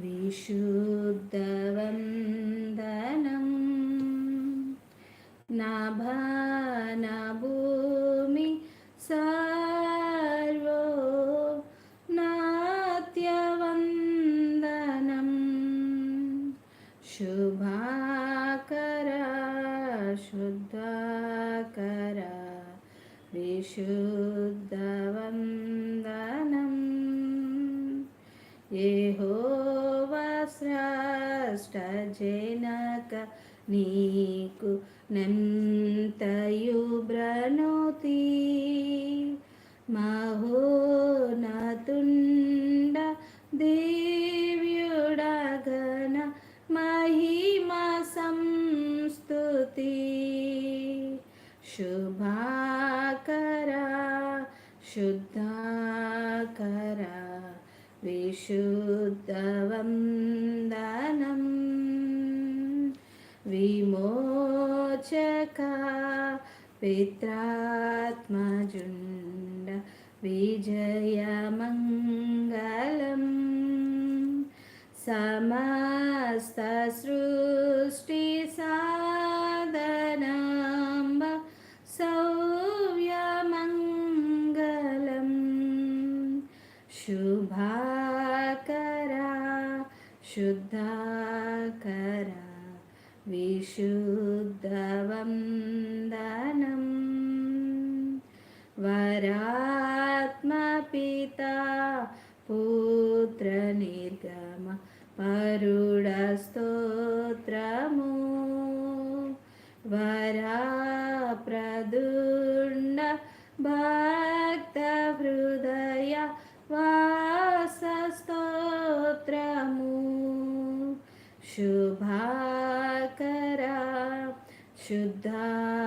विशुद्धवन्दनं नभा సంస్తుతి శుభాకరా శుద్ధాకరా విశుద్ధవందనం విమోచక పిత్రాత్మజుండ విజయమంగళం సమస్త शुद्धाकर विशुद्धवन्दनं वरात्मपिता पुत्रनिर्गम परुडस्तोत्रमु वरा प्रदुण्ड शुभाकरा शुद्धाकरा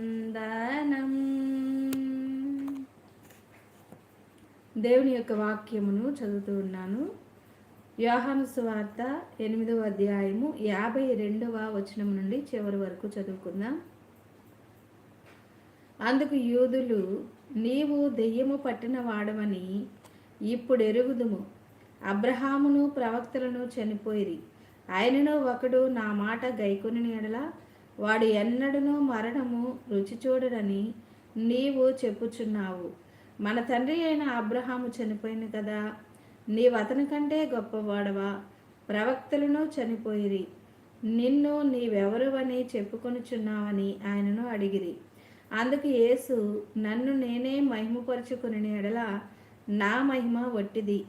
విశుద్ధవందనం దేవుని యొక్క వాక్యమును చదువుతూ ఉన్నాను యోహాను సువార్త ఎనిమిదవ అధ్యాయము యాభై రెండవ వచనం నుండి చివరి వరకు చదువుకుందాం అందుకు యూదులు నీవు దెయ్యము పట్టిన వాడవని ఇప్పుడు ఎరుగుదుము అబ్రహామును ప్రవక్తలను చనిపోయిరి. ఆయనను ఒకడు నా మాట గైకొని ఎడల వాడు ఎన్నడనూ మరణము రుచి చూడడని నీవు చెప్పుచున్నావు. మన తండ్రి అయిన అబ్రహాము చనిపోయింది కదా నీవు అతని కంటే గొప్పవాడవా? ప్రవక్తలను చనిపోయిరి. నిన్ను నీవెవరు అని చెప్పుకొనుచున్నావని ఆయనను అడిగిరి. అందుకు యేసు నన్ను నేనే మహిమపరుచుకుని ఎడల నా మహిమ వట్టిది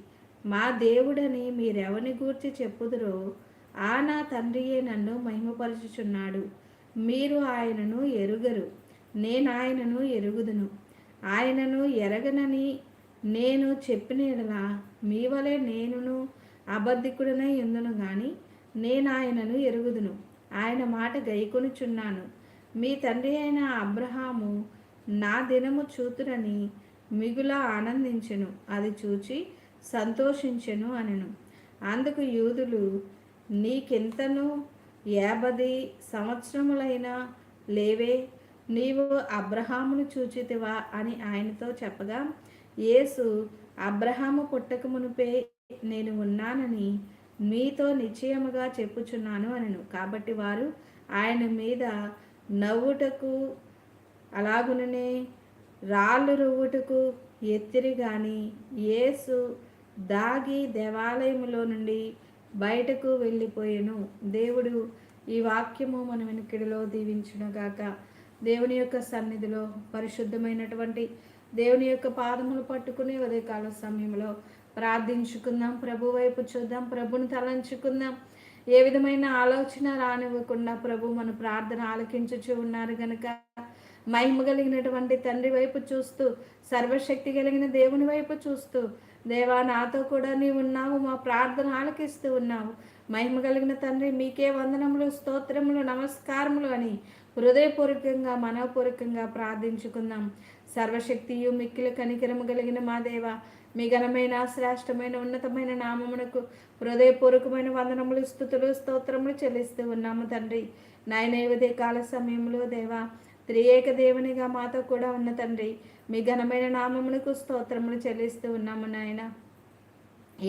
మా దేవుడని మీరెవని గూర్చి చెప్పుదురో ఆ నా తండ్రియే నన్ను మహిమపరచుచున్నాడు. మీరు ఆయనను ఎరుగరు నేను ఆయనను ఎరుగుదును. ఆయనను ఎరగనని నేను చెప్పిన మీ వలె నేనును అబద్ధికుడనై ఎందును గాని నేను ఆయనను ఎరుగుదును. ఆయన మాట గైకొనుచున్నాను. మీ తండ్రి అయిన అబ్రహాము నా దినము చూతురని మిగుల ఆనందించెను అది చూచి సంతోషించెను అనెను. అందుకు యూదులు నీకెంతను యాభది సంవత్సరములైనా లేవే నీవు అబ్రహామును చూచితివా? అని ఆయనతో చెప్పగా యేసు అబ్రహాము పుట్టక మునిపే నేను ఉన్నానని మీతో నిశ్చయముగా చెప్పుచున్నాను అనను. కాబట్టి వారు ఆయన మీద నవ్వుటకు అలాగుననే రాళ్ళు రువ్వుటకు ఎత్తిరి గాని యేసు దాగి దేవాలయములో నుండి బయటకు వెళ్ళిపోయాను. దేవుడు ఈ వాక్యము మన వెనుకడిలో దీవించునుగాక దేవుని యొక్క సన్నిధిలో పరిశుద్ధమైనటువంటి దేవుని యొక్క పాదములు పట్టుకుని ఉదయకాల సమయంలో ప్రార్థించుకుందాం. ప్రభు వైపు చూద్దాం. ప్రభుని తలంచుకుందాం. ఏ విధమైన ఆలోచన రానివ్వకుండా ప్రభు మన ప్రార్థన ఆలకించుచు ఉన్నారు కనుక మహిమ కలిగినటువంటి తండ్రి వైపు చూస్తూ సర్వశక్తి కలిగిన దేవుని వైపు చూస్తూ దేవా నాతో కూడా నీవు ఉన్నావు మా ప్రార్థన ఆలకిస్తూ ఉన్నావు. మహిమ కలిగిన తండ్రి మీకే వందనములు స్తోత్రములు నమస్కారములు అని హృదయపూర్వకంగా మనోపూర్వకంగా ప్రార్థించుకుందాం. సర్వశక్తియు మిక్కిల కనికరము కలిగిన మా దేవ మీ ఘనమైన శ్రేష్టమైన ఉన్నతమైన నామమునకు హృదయపూర్వకమైన వందనములు స్థుతులు స్తోత్రములు చెల్లిస్తూ ఉన్నాము తండ్రి. నాయన కాల సమయంలో దేవా త్రియేక దేవునిగా మాతో కూడా ఉన్న తండ్రి మీ ఘనమైన నామమునకు స్తోత్రములు చెల్లిస్తూ ఉన్నాము నాయన.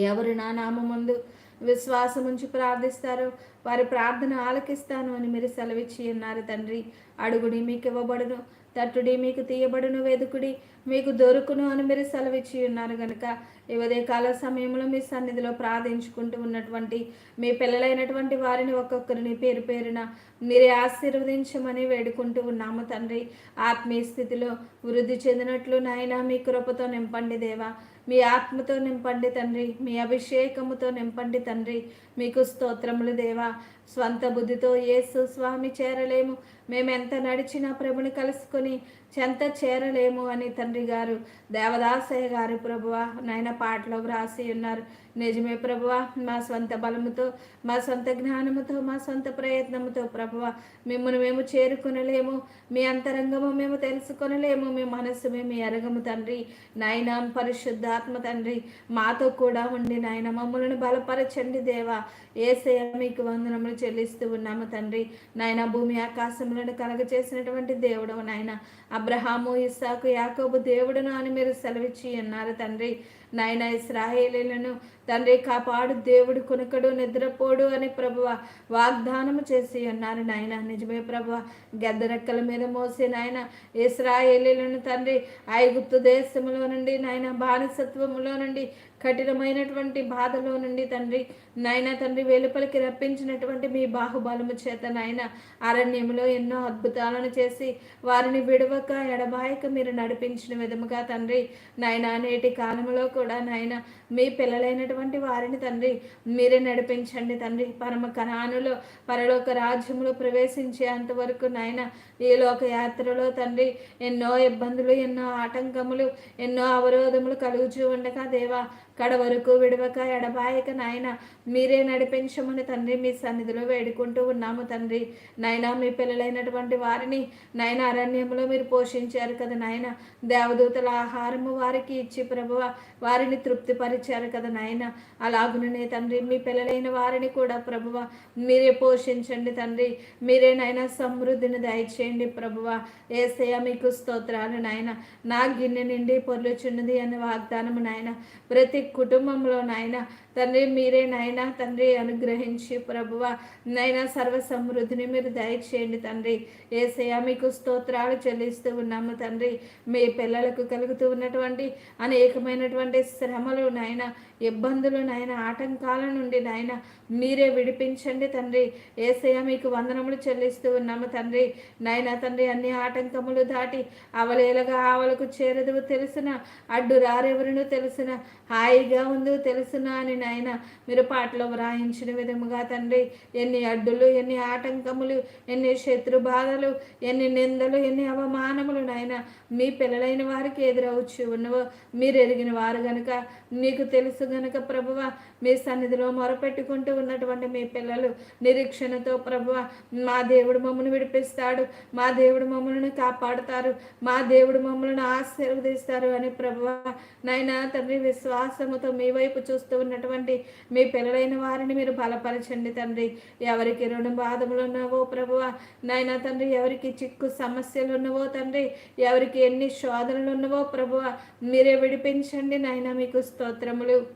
ఎవరు నా నామముందు విశ్వాసం ఉంచి ప్రార్థిస్తారో వారి ప్రార్థన ఆలకిస్తాను అని మీరు సెలవిచ్చి ఉన్నారు తండ్రి. అడుగుడి మీకు ఇవ్వబడును తట్టుడి మీకు తీయబడును వెదుకుడి మీకు దొరుకును అని మీరు సెలవిచ్చి ఉన్నారు కనుక ఈ కాల సమయంలో మీ సన్నిధిలో ప్రార్థించుకుంటూ ఉన్నటువంటి మీ పిల్లలైనటువంటి వారిని ఒక్కొక్కరిని పేరు పేరున మీరే ఆశీర్వదించమని వేడుకుంటూ ఉన్నాము తండ్రి. ఆత్మీయ స్థితిలో వృద్ధి చెందినట్లు నాయన మీ కృపతో నింపండి దేవా. మీ ఆత్మతో నింపండి తండ్రి మీ అభిషేకముతో నింపండి తండ్రి. మీకు స్తోత్రములు దేవా. స్వంత బుద్ధితో యేసు స్వామి చేరలేము. మేము ఎంత నడిచినా ప్రభుని కలుసుకొని చెంత చేరలేము అని తండ్రి గారు దేవదాసయ్య గారు ప్రభువ నాయన పాటలో వ్రాసి ఉన్నారు. నిజమే ప్రభువ మా సొంత బలముతో మా సొంత జ్ఞానముతో మా సొంత ప్రయత్నముతో ప్రభువ మిమ్మల్ని మేము చేరుకునలేము మీ అంతరంగము మేము తెలుసుకొనలేము మీ మనస్సు మేము ఎరగము తండ్రి. నాయన పరిశుద్ధాత్మ తండ్రి మాతో కూడా ఉండి నాయన మమ్మల్ని బలపరచండి దేవా. ఏసయ మీకు వందనములు చెల్లిస్తూ ఉన్నాము తండ్రి. నాయన భూమి ఆకాశములను కలగచేసినటువంటి దేవుడు నాయన. అబ్రహాము ఇస్సాకు యాకోబు దేవుడును అని మీరు సెలవిచ్చి అన్నారు తండ్రి. నాయన ఇస్రాయేలీలను తండ్రి కాపాడు దేవుడు కొనుకడు నిద్రపోడు అని ప్రభువ వాగ్దానము చేసి అన్నారు నాయన. నిజమే ప్రభువ గద్దరెక్కల మీద మోసి నాయన ఇస్రాయేలీలను తండ్రి ఐగుప్తు దేశంలో నుండి నాయన బానిసత్వములో నుండి కఠినమైనటువంటి బాధలో నుండి తండ్రి నాయన తండ్రి వెలుపలికి రప్పించినటువంటి మీ బాహుబలము చేత నాయన అరణ్యములో ఎన్నో అద్భుతాలను చేసి వారిని విడవక ఎడబాయక మీరు నడిపించిన విధముగా తండ్రి నాయన నేటి కాలంలో కూడా కూడా నాయన మీ పిల్లలైనటువంటి వారిని తండ్రి మీరే నడిపించండి తండ్రి. పరమ కణానులో పరలోక రాజ్యములో ప్రవేశించే అంతవరకు నాయన ఈ లోక యాత్రలో తండ్రి ఎన్నో ఇబ్బందులు ఎన్నో ఆటంకములు ఎన్నో అవరోధములు కలుగుచూ ఉండగా దేవా. కడ వరకు విడవక ఎడబాయక నాయన మీరే నడిపించమని తండ్రి మీ సన్నిధిలో వేడుకుంటూ ఉన్నాము తండ్రి. నాయన మీ పిల్లలైనటువంటి వారిని నాయన అరణ్యంలో మీరు పోషించారు కదా నాయన. దేవదూతల ఆహారము వారికి ఇచ్చి ప్రభువ వారిని తృప్తిపరిచారు కదా నాయన. అలాగుననే తండ్రి మీ పిల్లలైన వారిని కూడా ప్రభువ మీరే పోషించండి తండ్రి. మీరే నాయన సమృద్ధిని దయచేయండి ప్రభువ. ఏసయ మీకు స్తోత్రాలు నాయన. నా గిన్నె నిండి పొర్లుచున్నది అనే వాగ్దానము నాయన. ప్రతి కుటుంబంలో నాయన తండ్రి మీరే నాయన తండ్రి అనుగ్రహించి ప్రభువ నైనా సర్వ సమృద్ధిని మీరు దయచేయండి తండ్రి. ఏసయ మీకు స్తోత్రాలు చెల్లిస్తూ ఉన్నాము తండ్రి. మీ పిల్లలకు కలుగుతూ ఉన్నటువంటి అనేకమైనటువంటి శ్రమలు నాయన ఇబ్బందులు నాయన ఆటంకాల నుండి నాయన మీరే విడిపించండి తండ్రి. ఏసయ మీకు వందనములు చెల్లిస్తూ ఉన్నాము తండ్రి. నాయన తండ్రి అన్ని ఆటంకములు దాటి అవలేలగా ఆవలకు చేరదు తెలిసిన అడ్డు రారెవరును తెలిసిన హాయిగా ఉందో తెలుసునా అని నాయన మీరు పాటలో వ్రాయించిన విధముగా తండ్రి. ఎన్ని అడ్డులు ఎన్ని ఆటంకములు ఎన్ని శత్రు బాధలు ఎన్ని నిందలు ఎన్ని అవమానములు నాయన మీ పిల్లలైన వారికి ఎదురవచ్చు ఉన్నవో. మీరు ఎరిగిన వారు గనుక మీకు తెలుసు గనక ప్రభువ మీ సన్నిధిలో మొరపెట్టుకుంటూ ఉన్నటువంటి మీ పిల్లలు నిరీక్షణతో ప్రభువ మా దేవుడు మమ్మల్ని విడిపిస్తాడు మా దేవుడు మమ్మల్ని కాపాడుతారు మా దేవుడు మమ్మల్ని ఆశీర్వదిస్తారు అని ప్రభువ నైనా తండ్రి విశ్వాసముతో మీ వైపు చూస్తూ ఉన్నటువంటి మీ పిల్లలైన వారిని మీరు బలపరచండి తండ్రి. ఎవరికి రుణ బాధములు ఉన్నావో ప్రభువ నైనా తండ్రి ఎవరికి చిక్కు సమస్యలు ఉన్నవో తండ్రి ఎవరికి ఎన్ని శోధనలు ఉన్నవో ప్రభువ మీరే విడిపించండి నాయన మీకు స్తోత్రములు.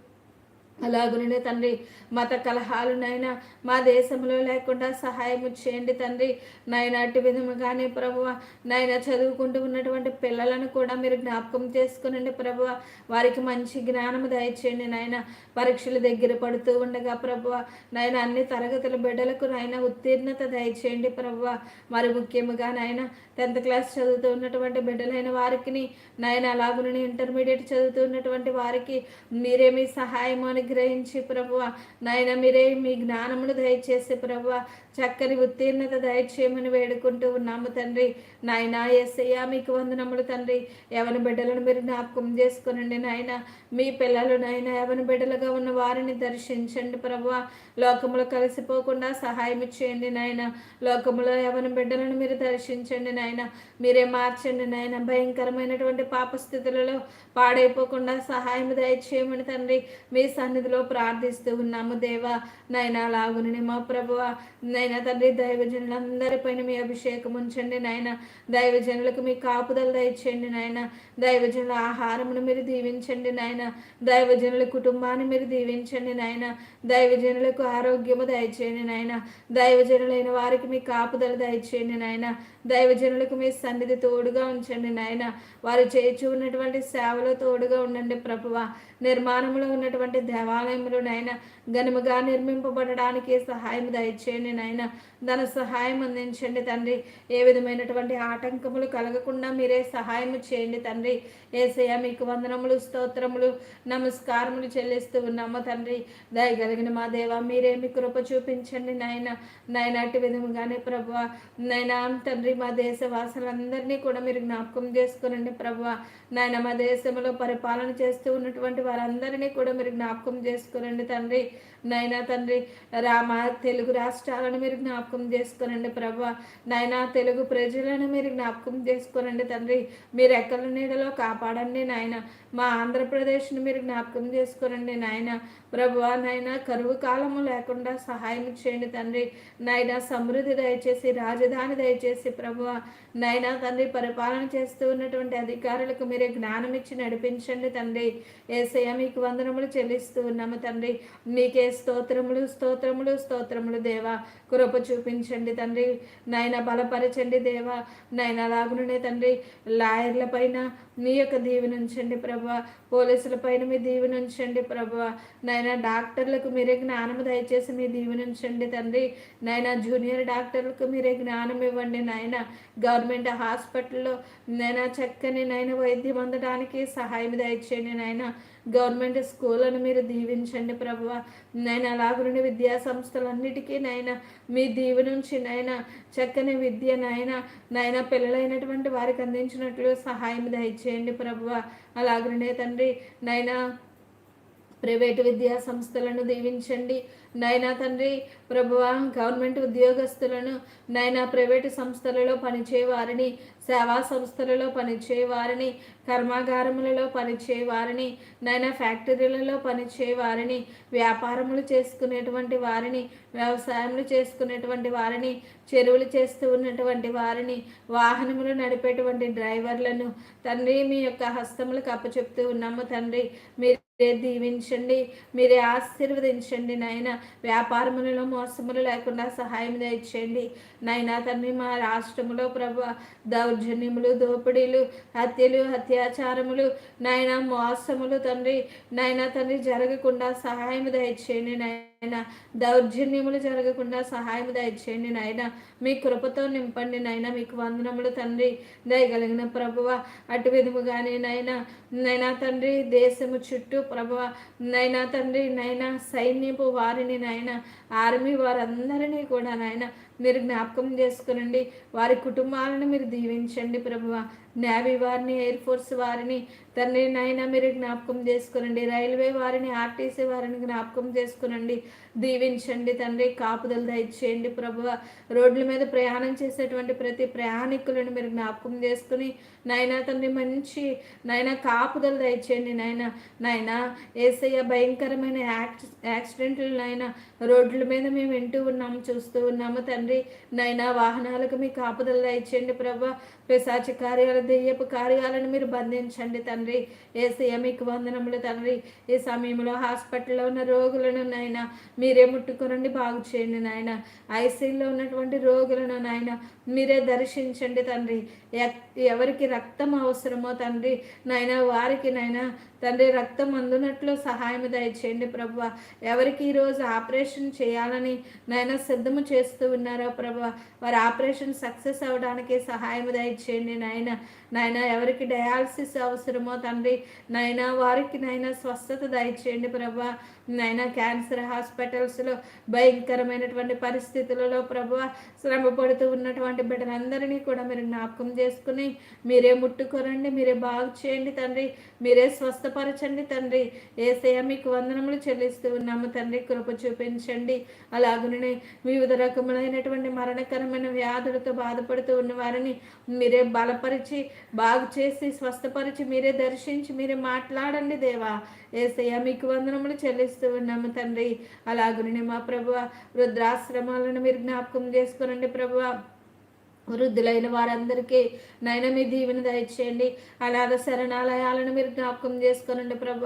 అలాగునే తండ్రి మత కలహాలు నైనా మా దేశంలో లేకుండా సహాయం చేయండి తండ్రి. నైనాటి విధముగానే ప్రభువ నైనా చదువుకుంటూ ఉన్నటువంటి పిల్లలను కూడా మీరు జ్ఞాపకం చేసుకునండి ప్రభువ. వారికి మంచి జ్ఞానం దయచేయండి నాయన పరీక్షలు దగ్గర పడుతూ ఉండగా ప్రభువ నాయన అన్ని తరగతుల బిడ్డలకు నాయన ఉత్తీర్ణత దయచేయండి ప్రభువ. మరి ముఖ్యముగా నాయన టెన్త్ క్లాస్ చదువుతూ ఉన్నటువంటి బిడ్డలైన వారికి నాయన అలాగునని ఇంటర్మీడియట్ చదువుతున్నటువంటి వారికి మీరే మీ సహాయం అనుగ్రహించి ప్రభువ నాయన మీరే మీ జ్ఞానమును దయచేసి ప్రభువ చక్కని ఉత్తీర్ణత దయచేయమని వేడుకుంటూ ఉన్నాము తండ్రి. నాయన ఎస్ఐయా మీకు వందనములు తండ్రి. ఎవరి బిడ్డలను మీరు జ్ఞాపకం చేసుకునండి నాయన. మీ పిల్లలు నాయన ఎవరి బిడ్డలుగా ఉన్న వారిని దర్శించండి ప్రభువ. లోకములు కలిసిపోకుండా సహాయం చేయండి నాయన. లోకములో ఎవరి బిడ్డలను మీరు దర్శించండి నాయన. మీరే మార్చండి నాయన. భయంకరమైనటువంటి పాపస్థితులలో పాడైపోకుండా సహాయం దయచేయమని తండ్రి. మీ సన్నిధిలో ప్రార్థిస్తూ ఉన్నాము దేవా. నైనా లాగుని మా ప్రభువ. నైనా నాయన తండ్రి దైవజనులందరిపైన మీ అభిషేకం ఉంచండి నాయన. దైవజనులకు మీ కాపుదల దయచేయండి నాయన. దైవజనుల ఆహారమును మీరు దీవించండి నాయన. దైవజనుల కుటుంబాన్ని మీరు దీవించండి నాయన. దైవజనులకు ఆరోగ్యము దయచేయండి నాయన. దైవజనులైన వారికి మీ కాపుదల దయచేయండి నాయన. దైవజనులకు మీ సన్నిధి తోడుగా ఉంచండి నాయన. వారు చేర్చి ఉన్నటువంటి సేవలో తోడుగా ఉండండి ప్రభువ. నిర్మాణంలో ఉన్నటువంటి దేవాలయంలో నాయన ఘనముగా నిర్మింపబడడానికి సహాయం దయచేయండి నాయన. ధన సహాయం అందించండి తండ్రి. ఏ విధమైనటువంటి ఆటంకములు కలగకుండా మీరే సహాయం చేయండి తండ్రి. ఏసయ మీకు వందనములు స్తోత్రములు నమస్కారములు చెల్లిస్తూ ఉన్నాము తండ్రి. దయగలిగిన మా దేవ మీరే మీ కృప చూపించండి నాయన. నాయనాటి విధముగానే ప్రభు నాయన తండ్రి మా దేశవాసులందరినీ కూడా మీరు జ్ఞాపకం చేసుకోనండి ప్రభు నాయన మా దేశంలో పరిపాలన చేస్తూ ఉన్నటువంటి వారందరినీ కూడా మీరు జ్ఞాపకం చేసుకునండి తండ్రి. నైనా తండ్రి రామ తెలుగు రాష్ట్రాలను మీరు జ్ఞాపకం చేసుకోనండి ప్రభు. నైనా తెలుగు ప్రజలను మీరు జ్ఞాపకం చేసుకోనండి తండ్రి. మీరు ఎక్కల నీడలో కాపాడండి నాయన. మా ఆంధ్రప్రదేశ్ని మీరు జ్ఞాపకం చేసుకోనండి నాయన. ప్రభు నాయన కరువు కాలము లేకుండా సహాయం చేయండి తండ్రి. నాయన సమృద్ధి దయచేసి రాజధాని దయచేసి ప్రభు నైనా తండ్రి పరిపాలన చేస్తూ ఉన్నటువంటి అధికారులకు మీరే జ్ఞానం ఇచ్చి నడిపించండి తండ్రి. ఏసయ్య మీకు వందనములు చెల్లిస్తూ ఉన్నాము తండ్రి. మీకే స్తోత్రములు స్తోత్రములు స్తోత్రములు దేవా. కృప చూపించండి తండ్రి. నాయన బలపరచండి దేవా. నాయన లాగుననే తండ్రి లాయర్ల పైన మీ యొక్క దీవెనుంచండి ప్రభా. పోలీసుల పైన మీ దీవెనుంచండి ప్రభా. నాయన డాక్టర్లకు మీరే జ్ఞానం దయచేసి మీ దీవెనుంచండి తండ్రి. నాయన జూనియర్ డాక్టర్లకు మీరే జ్ఞానం ఇవ్వండి నాయన. గవర్నమెంట్ హాస్పిటల్లో నైనా చక్కని నైనా వైద్యం అందడానికి సహాయం దయచేయండి నాయన. గవర్నమెంట్ స్కూళ్ళను మీరు దీవించండి ప్రభువ. నేను అలాగుండి విద్యా సంస్థలన్నిటికీ నాయన మీ దీవి నుంచి నాయన చక్కని విద్య నాయన నాయన పిల్లలైనటువంటి వారికి అందించినట్లు సహాయం దయచేయండి ప్రభువ. అలాగనే తండ్రి నైనా ప్రైవేటు విద్యా సంస్థలను దీవించండి. నైనా తండ్రి ప్రభువ గవర్నమెంట్ ఉద్యోగస్తులను నైనా ప్రైవేటు సంస్థలలో పనిచేయవారిని సేవా సంస్థలలో పనిచేయవారిని కర్మాగారములలో పనిచేయవారిని నైనా ఫ్యాక్టరీలలో పనిచేయవారిని వ్యాపారములు చేసుకునేటువంటి వారిని వ్యవసాయములు చేసుకునేటువంటి వారిని చెరువులు చేస్తూ ఉన్నటువంటి వారిని వాహనములు నడిపేటువంటి డ్రైవర్లను తండ్రి మీ యొక్క హస్తములకు అప్పచెప్తూ ఉన్నాము తండ్రి. మీరు మీరే దీవించండి మీరే ఆశీర్వదించండి నాయన. వ్యాపారములలో మోసములు లేకుండా సహాయం దయచేయండి. నాయన తండ్రి మా రాష్ట్రములో ప్రభు దౌర్జన్యములు దోపిడీలు హత్యలు అత్యాచారములు నాయన మోసములు తండ్రి నాయన తండ్రి జరగకుండా సహాయం దయచేయండి నాయన. నాయన దౌర్జన్యములు జరగకుండా సహాయం దయచేయండి నాయన. మీ కృపతో నింపండి నాయన. మీకు వందనములు తండ్రి. దయగలిగిన ప్రభువ అటు విధముగానే నాయన. నైనా తండ్రి దేశము చుట్టూ ప్రభువ నైనా తండ్రి నైనా సైన్యపు వారిని నాయన ఆర్మీ వారందరినీ కూడా నాయన మీరు జ్ఞాపకం చేసుకునండి. వారి కుటుంబాలను మీరు దీవించండి ప్రభువ. నేవీ వారిని ఎయిర్ ఫోర్స్ వారిని తండ్రి నాయన మీరు జ్ఞాపకం చేసుకునండి. రైల్వే వారిని ఆర్టీసీ వారిని జ్ఞాపకం చేసుకునండి. దీవించండి తండ్రి కాపుదలు దయచేయండి ప్రభు రోడ్ల మీద ప్రయాణం చేసేటువంటి ప్రతి ప్రయాణికులను మీరు జ్ఞాపకం చేసుకుని నాయన తండ్రి మంచి నాయన కాపుదలు దయచేయండి. నాయన నాయన ఏసయ్య భయంకరమైన యాక్సి యాక్సిడెంట్లు నాయన రోడ్ల మీద మేము వింటూ ఉన్నాము చూస్తూ ఉన్నాము తండ్రి. నాయన వాహనాలకు మీ కాపుదలు దయచేయండి ప్రభు పిశాచి కార్యాలు దెయ్యపు కార్యాలను మీరు బంధించండి తండ్రి. ఏసయ్య మీకు వందనములు తండ్రి. ఈ సమయంలో హాస్పిటల్లో ఉన్న రోగులను నాయన మీరే ముట్టుకునండి బాగు చేయండి నాయన. ఐసీలో ఉన్నటువంటి రోగులను నాయన మీరే దర్శించండి తండ్రి. ఎవరికి రక్తం అవసరమో తండ్రి. నాయన వారికి నాయన తండ్రి రక్తం అందునట్లు సహాయం దయచేయండి ప్రభు ఎవరికి ఈరోజు ఆపరేషన్ చేయాలని నాయన సిద్ధము చేస్తూ ఉన్నారో ప్రభు వారి ఆపరేషన్ సక్సెస్ అవ్వడానికి సహాయం దయచేయండి నాయన నాయన ఎవరికి డయాలసిస్ అవసరమో తండ్రి నాయన వారికి నాయన స్వస్థత దయచేయండి ప్రభు నాయన క్యాన్సర్ హాస్పిటల్స్లో భయంకరమైనటువంటి పరిస్థితులలో ప్రభు శ్రమ పడుతూ ఉన్నటువంటి బిడ్డలందరినీ కూడా మీరు జ్ఞాపకం చేసుకుని మీరే ముట్టుకోరండి మీరే బాగు చేయండి తండ్రి మీరే స్వస్థపరచండి తండ్రి. ఏసయ మీకు వందనములు చెల్లిస్తూ ఉన్నాము తండ్రి కృప చూపించండి. అలాగనే వివిధ రకములైనటువంటి మరణకరమైన వ్యాధులతో బాధపడుతూ ఉన్న వారిని మీరే బలపరిచి బాగు చేసి స్వస్థపరిచి మీరే దర్శించి మీరే మాట్లాడండి దేవా. ఏసయ మీకు వందనములు చెల్లిస్తూ ప్రార్థిస్తూ ఉన్నాము తండ్రి. అలాగునే మా ప్రభు వృద్ధాశ్రమాలను మీరు జ్ఞాపకం చేసుకోనండి ప్రభు. వృద్ధులైన వారందరికీ నైనా మీ దీవెన దయచేయండి. అనాథ శరణాలయాలను మీరు జ్ఞాపకం చేసుకోనండి ప్రభు.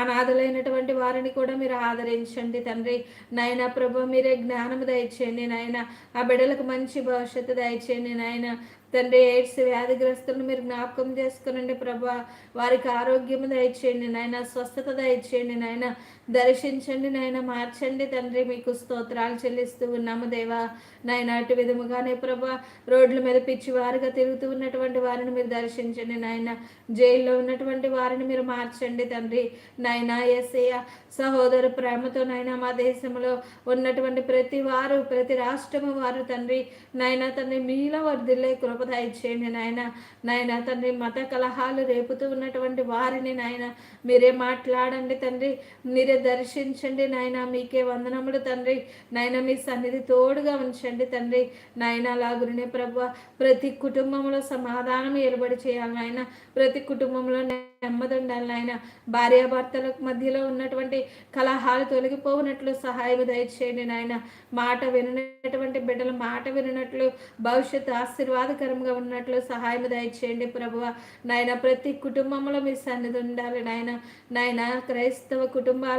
అనాథలైనటువంటి వారిని కూడా మీరు ఆదరించండి తండ్రి. నైనా ప్రభు మీరే జ్ఞానం దయచేయండి. నాయన ఆ బిడ్డలకు మంచి భవిష్యత్తు దయచేయండి. నాయన తండ్రి ఎయిడ్స్ వ్యాధిగ్రస్తులను మీరు జ్ఞాపకం చేసుకునండి ప్రభా. వారికి ఆరోగ్యం దయచేయండి. నాయన స్వస్థత దయచేయండి. నాయన దర్శించండి నాయన మార్చండి తండ్రి మీకు స్తోత్రాలు చెల్లిస్తూ ఉన్నాము దేవా. నాయన అటు విధముగానే ప్రభా రోడ్ల మీద పిచ్చి వారుగా తిరుగుతూ ఉన్నటువంటి వారిని మీరు దర్శించండి నాయన. జైల్లో ఉన్నటువంటి వారిని మీరు మార్చండి తండ్రి. నాయన ఎస్ఏయ సహోదరు ప్రేమతో నాయన మా దేశంలో ఉన్నటువంటి ప్రతి వారు ప్రతి రాష్ట్రము వారు తండ్రి. నాయన తండ్రి మీలో వర్ధిల్లే కృప దయచేయండి నాయన. నాయన తండ్రి మత కలహాలు రేపుతూ ఉన్నటువంటి వారిని నాయన మీరే మాట్లాడండి తండ్రి. మీరే దర్శించండి నాయన మీకే వందనములు తండ్రి. నాయన మీ సన్నిధి తోడుగా ఉంచండి తండ్రి. నాయన లాగునే ప్రభు ప్రతి కుటుంబంలో సమాధానం ఏర్పడి చేయాలి నాయన. ప్రతి కుటుంబంలో నెమ్మది ఉండాలి నాయన. భార్యాభర్తల మధ్యలో ఉన్నటువంటి కలహాలు తొలగిపోవునట్లు సహాయం దయచేయండి నాయన. మాట వినటువంటి బిడ్డల మాట వినట్లు భవిష్యత్తు ఆశీర్వాదకరంగా ఉన్నట్లు సహాయం దయచేయండి ప్రభువ. నాయన ప్రతి కుటుంబంలో మీ సన్నిధి ఉండాలి నాయన. నాయన క్రైస్తవ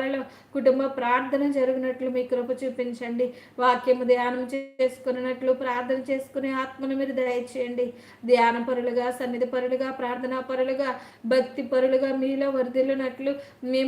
కుటుంబాలలో కుటుంబ ప్రార్థన జరిగినట్లు మీ కృప చూపించండి. వాక్యము ధ్యానం చేసుకున్నట్లు ప్రార్థన చేసుకునే ఆత్మను మీరు దయచేయండి. ధ్యాన పరులుగా సన్నిధి పరులుగా ప్రార్థనా పరులుగా భక్తి పరులుగా మీలో వర్ధిల్లునట్లు మీ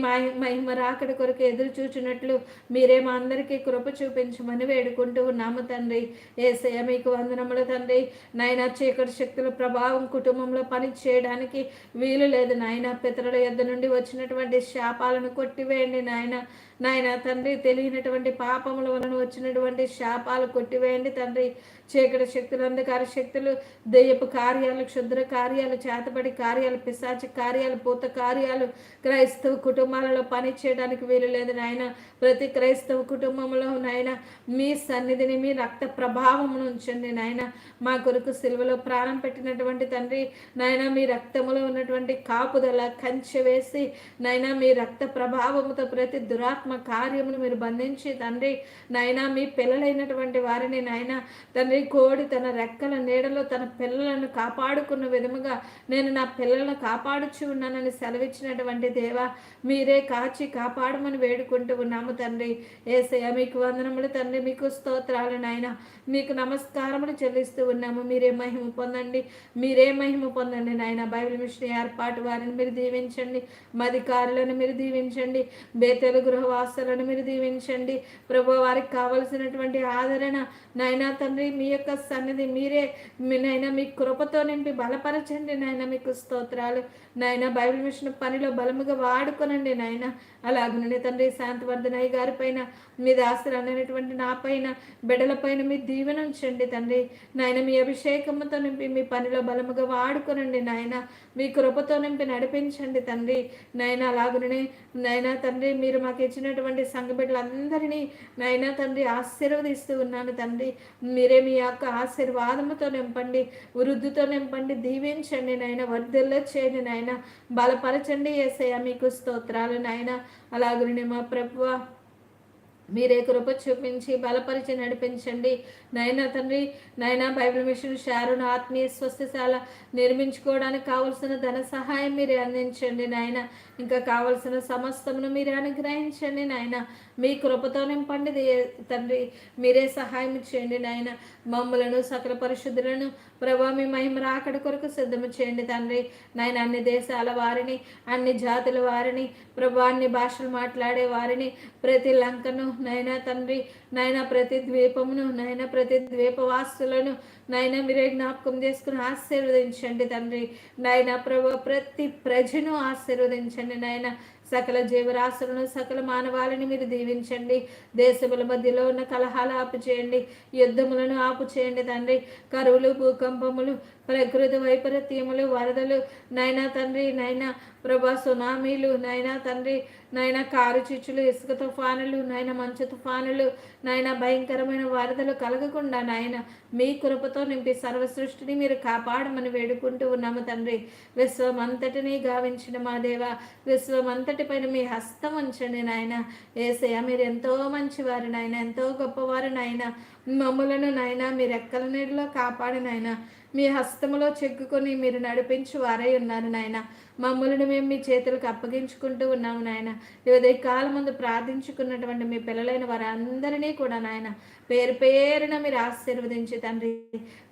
మహిమ రాకడి కొరకు ఎదురు చూచినట్లు మీరే మా అందరికీ కృప చూపించమని వేడుకుంటూ ఉన్నాము తండ్రి. ఏసయ మీకు వందనములు తండ్రి. నాయన చీకటి శక్తుల ప్రభావం కుటుంబంలో పని చేయడానికి వీలు లేదు. నాయన పితరుల యొద్ద నుండి వచ్చినటువంటి శాపాలను కొట్టివేయండి. నాయన నాయన తండ్రి తెలియనటువంటి పాపముల వలన వచ్చినటువంటి శాపాలు కొట్టివేయండి తండ్రి. చీకటి శక్తులు అంధకార శక్తులు దెయ్యపు కార్యాలు క్షుద్ర కార్యాలు చేతబడి కార్యాలు పిశాచి కార్యాలు పూత కార్యాలు క్రైస్తవ కుటుంబాలలో పని చేయడానికి వీలు లేదు నాయన. ప్రతి క్రైస్తవ కుటుంబంలో నాయన మీ సన్నిధిని మీ రక్త ప్రభావమును ఉంచండి నాయన. మా కొరకు సిల్వలో ప్రాణం పెట్టినటువంటి తండ్రి నాయన మీ రక్తములో ఉన్నటువంటి కాపుదల కంచె వేసి నాయన మీ రక్త ప్రభావముతో ప్రతి దురాత్మ కార్యమును మీరు బంధించి తండ్రి నాయన మీ పిల్లలైనటువంటి వారిని నాయన తండ్రి కోడి తన రెక్కల నీడలో తన పిల్లలను కాపాడుకున్న విధముగా నేను నా పిల్లలను కాపాడుచు ఉన్నానని సెలవిచ్చినటువంటి దేవా మీరే కాచి కాపాడమని వేడుకుంటూ ఉన్నాము తండ్రి. ఏసయ మీకు వందనములు తండ్రి మీకు స్తోత్రాలు నాయన. మీకు నమస్కారములు చెల్లిస్తూ ఉన్నాము. మీరే మహిమ పొందండి. మీరే మహిమ పొందండి నాయన. బైబిల్ మిషన్ ఏర్పాటు వారిని మీరు దీవించండి. మధికారులను మీరు దీవించండి. బేతలు గృహవాసులను మీరు దీవించండి. ప్రభు వారికి కావలసినటువంటి ఆదరణ నైనా తండ్రి మీ యొక్క సన్నిధి మీరే. నైనా మీ కృపతో నింపి బలపరచండి నాయన మీకు స్తోత్రాలు. నాయన బైబిల్ మిషన్ పనిలో బలముగా వాడుకొనండి నాయన అలాగనే తండ్రి శాంతవర్ధనయ్య గారి పైన మీ దాసులు అనేటువంటి నా పైన బిడ్డల పైన మీ దీవెన ఉంచండి తండ్రి. నాయన మీ అభిషేకంతో నింపి మీ పనిలో బలముగా వాడుకొనండి నాయన మీ కృపతో నింపి నడిపించండి తండ్రి. నాయన అలాగనే నాయన తండ్రి మీరు మాకు వచ్చినటువంటి సంఘ బిడ్డలందరినీ నాయన తండ్రి ఆశీర్వదిస్తూ ఉన్నాను తండ్రి. మీరే మీ యొక్క ఆశీర్వాదముతో నింపండి వృద్ధితో నింపండి దీవించండి నాయన వర్ధల్లో చేయండి నాయన బలపరచండి ఏసయ్య మీకు స్తోత్రాలు నాయన. అలాగనే మా ప్రభువ మీరే కృప చూపించి బలపరిచి నడిపించండి. నైనా తండ్రి నైనా బైబిల్ మిషన్ షారును ఆత్మీయ స్వస్థశాల నిర్మించుకోవడానికి కావలసిన ధన సహాయం మీరే అందించండి. నాయన ఇంకా కావలసిన సమస్తమును మీరే అనుగ్రహించండి. నాయన మీ కృపతో నింపండి తండ్రి. మీరే సహాయం చేయండి నాయన. మమ్మలను సకల పరిశుద్ధులను ప్రభా మీ మహిమ రాకడ కొరకు సిద్ధము చేయండి తండ్రి. నాయన అన్ని దేశాల వారిని అన్ని జాతుల వారిని ప్రభా అన్ని భాషలు మాట్లాడే వారిని ప్రతి లంకను నైనా తండ్రి నాయన ప్రతి ద్వీపమును నాయన ప్రతి ద్వీపవాసులను నాయన మీరే జ్ఞాపకం చేసుకుని ఆశీర్వదించండి తండ్రి. నాయన ప్రభు ప్రతి ప్రజను ఆశీర్వదించండి నాయన. సకల జీవరాశులను సకల మానవాళిని మీరు దీవించండి. దేశముల మధ్యలో ఉన్న కలహాలు ఆపు చేయండి యుద్ధములను ఆపు చేయండి తండ్రి. కరువులు భూకంపములు ప్రకృతి వైపరీత్యములు వరదలు. నైనా తండ్రి నైనా ప్రభా సునామీలు. నైనా తండ్రి నైనా కారు చిచ్చులు ఇసుక తుఫానులు. నాయన మంచు తుఫానులు. నాయన భయంకరమైన వరదలు కలగకుండా నాయన మీ కృపతో నింపి సర్వ సృష్టిని మీరు కాపాడమని వేడుకుంటూ ఉన్నాము తండ్రి. విశ్వమంతటిని గావించిన మా దేవ విశ్వమంతటి పైన మీ హస్తం ఉంచండి నాయన. ఏసయ్య మీరు ఎంతో మంచివారు నాయన ఎంతో గొప్పవారు నాయన. మమ్ములను నాయన మీరు ఎక్కల నీడలో కాపాడి నాయన. మీ హస్తములో చెక్కుకొని మీరు నడిపించి వారై ఉన్నారు నాయన. మమ్మల్ని మేము మీ చేతులకు అప్పగించుకుంటూ ఉన్నాము నాయన. ఉదయ కాలం ముందు ప్రార్థించుకున్నటువంటి మీ పిల్లలైన వారందరినీ కూడా నాయన పేరు పేరున మీరు ఆశీర్వదించి తండ్రి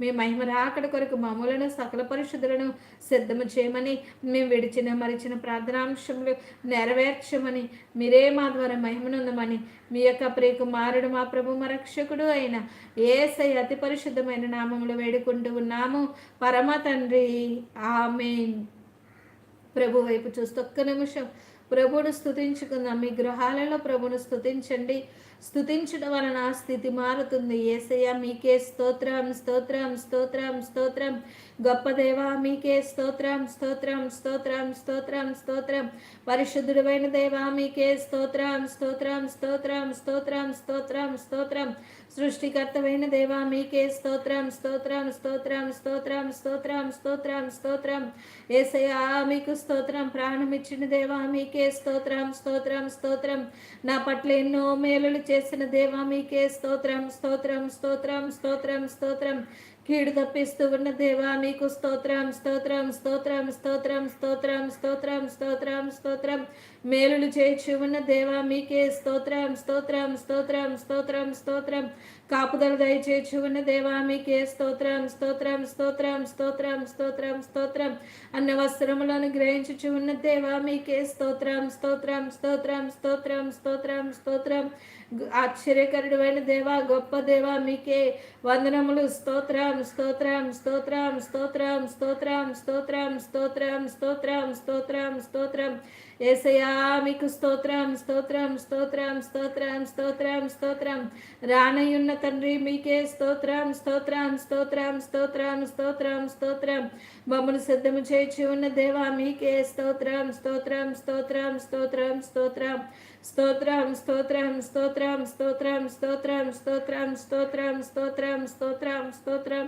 మీ మహిమ రాకడ కొరకు మమ్మలను సకల పరిశుద్ధులను సిద్ధము చేయమని మేము విడిచిన మరిచిన ప్రార్థనాంశములు నెరవేర్చమని మీరే మా ద్వారా మహిమనుందమని మీ యొక్క ప్రియకుమారుడు మా ప్రభు మా రక్షకుడు అయిన ఏసై అతి పరిశుద్ధమైన నామములు వేడుకుంటూ ఉన్నాము. పరమ తండ్రి ఆమెన్. ప్రభు వైపు చూస్తూ ఒక్క నిమిషం ప్రభుని స్థుతించుకుందాం మీ గృహాలలో ప్రభును స్థుతించండి స్థుతించడం వలన స్థితి మారుతుంది. ఏసయ్య మీకే స్తోత్రం స్తోత్రం స్తోత్రం స్తోత్రం. గొప్ప దేవా మీకే స్తోత్రం స్తోత్రం స్తోత్రం స్తోత్రం స్తోత్రం. పరిశుద్ధుడైన దేవా మీకే స్తోత్రం స్తోత్రం స్తోత్రం స్తోత్రం స్తోత్రం స్తోత్రం. సృష్టికర్తమైన దేవా మీకే స్తోత్రం స్తోత్రం స్తోత్రం స్తోత్రం స్తోత్రం స్తోత్రం స్తోత్రం ఏసయా మీకు స్తోత్రం ప్రాణమిచ్చిన దేవా మీకే స్తోత్రం స్తోత్రం స్తోత్రం నా పట్ల ఎన్నో మేలులు చేసిన దేవా మీకే స్తోత్రం స్తోత్రం స్తోత్రం స్తోత్రం స్తోత్రం కీడు తప్పిస్తూ ఉన్న దేవా మీకు స్తోత్రం స్తోత్రం స్తోత్రం స్తోత్రం స్తోత్రం స్తోత్రం స్తోత్రం స్తోత్రం మేలులు చేయించు ఉన్న దేవా మీకే స్తోత్రం స్తోత్రం స్తోత్రం స్తోత్రం స్తోత్రం కాపుదల దయచేసి ఉన్న దేవా మీకే స్తోత్రం స్తోత్రం స్తోత్రం స్తోత్రం స్తోత్రం స్తోత్రం అన్న వస్త్రములను గ్రహించుచు ఉన్న దేవా మీకే స్తోత్రం స్తోత్రం స్తోత్రం స్తోత్రం స్తోత్రం స్తోత్రం ఆశ్చర్యకరుడు దేవా గొప్ప దేవా మీకే వందనములు స్తోత్రం స్తోత్రం స్తోత్రం స్తోత్రం స్తోత్రం స్తోత్రం స్తోత్రం స్తోత్రం స్తోత్రం స్తోత్రం ఏసయా మీకు స్తోత్రం స్తోత్రం స్తోత్రం స్తోత్రం స్తోత్రం స్తోత్రం రానయ్యున్న తండ్రి మీకే స్తోత్రం స్తోత్రం స్తోత్రం స్తోత్రం స్తోత్రం స్తోత్రం మమ్మల్ని సిద్ధము చేయించి ఉన్న దేవా మీకే స్తోత్రం స్తోత్రం స్తోత్రం స్తోత్రం స్తోత్రం స్తోత్రం స్తోత్రం స్తోత్రం స్తోత్రం స్తోత్రం స్తోత్రం స్తోత్రం స్తోత్రం స్తోత్రం స్తోత్రం స్తోత్రం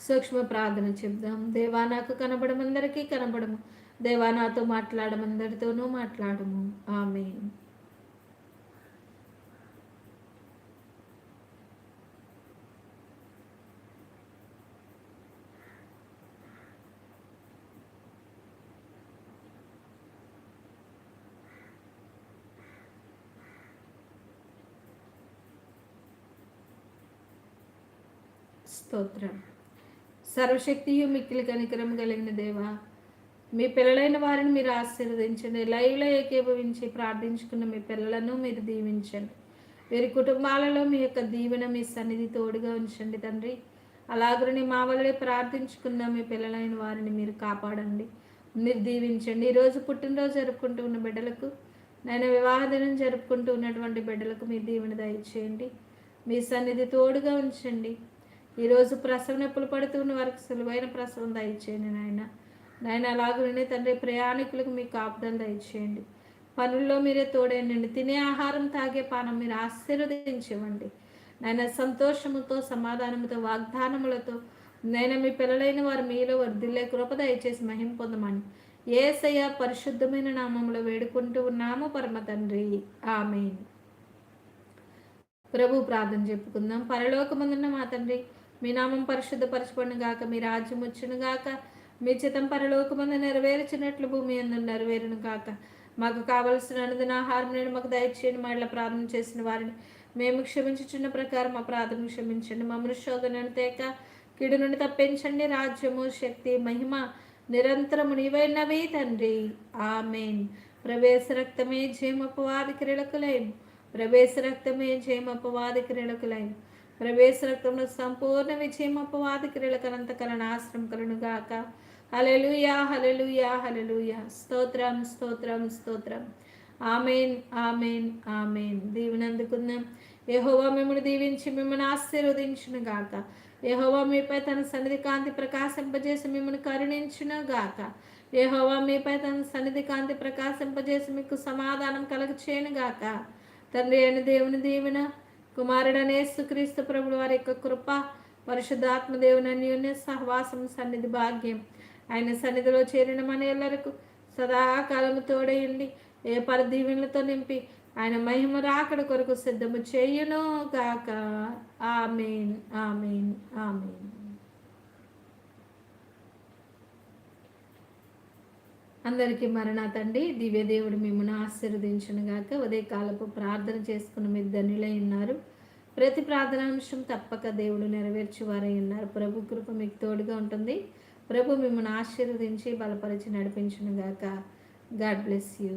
సూక్ష్మ ప్రార్థన చెప్దాం. దేవా నాకు కనబడమందరికీ కనబడము. దేవా నాతో మాట్లాడమందరితోనూ మాట్లాడము. ఆమె స్తోత్రం. సర్వశక్తియు మిక్కిలి కనికరం కలిగిన దేవా మీ పిల్లలైన వారిని మీరు ఆశీర్వదించండి. లైవ్లో ఏకీభవించి ప్రార్థించుకున్న మీ పిల్లలను మీరు దీవించండి. వీరి కుటుంబాలలో మీ యొక్క దీవెన మీ సన్నిధి తోడుగా ఉంచండి తండ్రి. అలాగని మా వల్లే ప్రార్థించుకున్న మీ పిల్లలైన వారిని మీరు కాపాడండి. మీరు దీవించండి. ఈరోజు పుట్టినరోజు జరుపుకుంటూ ఉన్న బిడ్డలకు నేను వివాహ దినం జరుపుకుంటూ ఉన్నటువంటి బిడ్డలకు మీరు దీవెన దయచేయండి. మీ సన్నిధి తోడుగా ఉంచండి. ఈరోజు ప్రసవ నొప్పులు పడుతున్న వారికి సులువైన ప్రసవం దయచేయండి నాయన. నాయన అలాగనే తండ్రి ప్రయాణికులకు మీ కాపుదలు దయచేయండి. పనుల్లో మీరే తోడేయండి తినే ఆహారం తాగే పానం మీరు ఆశీర్వదించవండి నాయన సంతోషముతో సమాధానముతో వాగ్దానములతో నేను మీ పిల్లలైన వారు మీలో వర్ధిల్లే కృప దయచేసి మహిం పొందమని ఏసయ్య పరిశుద్ధమైన నామంలో వేడుకుంటూ ఉన్నాము. పరమ తండ్రి. ఆమె ప్రభు ప్రార్థన చెప్పుకుందాం. పరలోకమందున్న మా తండ్రి మీ నామం పరిశుద్ధపరచబడిన గాక మీ రాజ్యం వచ్చును గాక మీ చిత్తం పరలోకమందు నెరవేర్చినట్లు భూమి అందు నెరవేరును గాక. మాకు కావలసిన అనుదిన ఆహారం నేను మాకు దయచేయండి మా ప్రార్థన చేసిన వారిని మేము క్షమించుచున్న ప్రకారం మా ప్రార్థన క్షమించండి. మమ్మల్ని శోధనను తేక కిడు నుండి తప్పించండి. రాజ్యము శక్తి మహిమ నిరంతరము నీవైనవి తండ్రి. ఆమెన్. ప్రవేశ రక్తమే జయమపవాది వారి ప్రవేశ రక్తమే జయమపవాది అపవాది క్రీడకులైన ప్రవేశ రక్తంలో సంపూర్ణ విజయం అపవాది క్రీడకనంతకర నాశనం కలను గాక హలెలుయా హలెలుయా హలెలుయా స్తోత్రం స్తోత్రం స్తోత్రం. Amen amen amen. దీవెనందుకుందాం. యహోవా మిమ్మల్ని దీవించి మిమ్మల్ని ఆశీర్వదించును గాక యహోవా మీపై తన సన్నిధి కాంతి ప్రకాశింపజేసి మిమ్మల్ని కరుణించును గాక యహోవా మీపై తన సన్నిధి కాంతి ప్రకాశింపజేసి మీకు సమాధానం కలగచేయను గాక తండ్రి అయిన దేవుని దీవెన కుమారుడనే సుక్రీస్తు ప్రభుడు వారి యొక్క కృప పరిశుద్ధాత్మదేవుని సహవాసం సన్నిధి భాగ్యం. ఆయన సన్నిధిలో చేరిన మన ఎల్లరకు సదాకాలము తోడయండి ఏ పరదీవెనలతో నింపి ఆయన మహిమ రాకడ కొరకు సిద్ధము చేయును గాక. ఆమెన్. ఆమెన్. ఆమెన్. అందరికీ మరణాతండి. దివ్యదేవుడు మిమ్మల్ని ఆశీర్వదించును గాక ఉదయకాలపు ప్రార్థన చేసుకున్న మీరు ధనులై ఉన్నారు. ప్రతి ప్రార్థనాంశం తప్పక దేవుడు నెరవేర్చువారై ఉన్నారు. ప్రభు కృప మీకు తోడుగా ఉంటుంది. ప్రభు మిమ్మల్ని ఆశీర్వదించి బలపరిచి నడిపించును గాక గాడ్ బ్లెస్ యూ.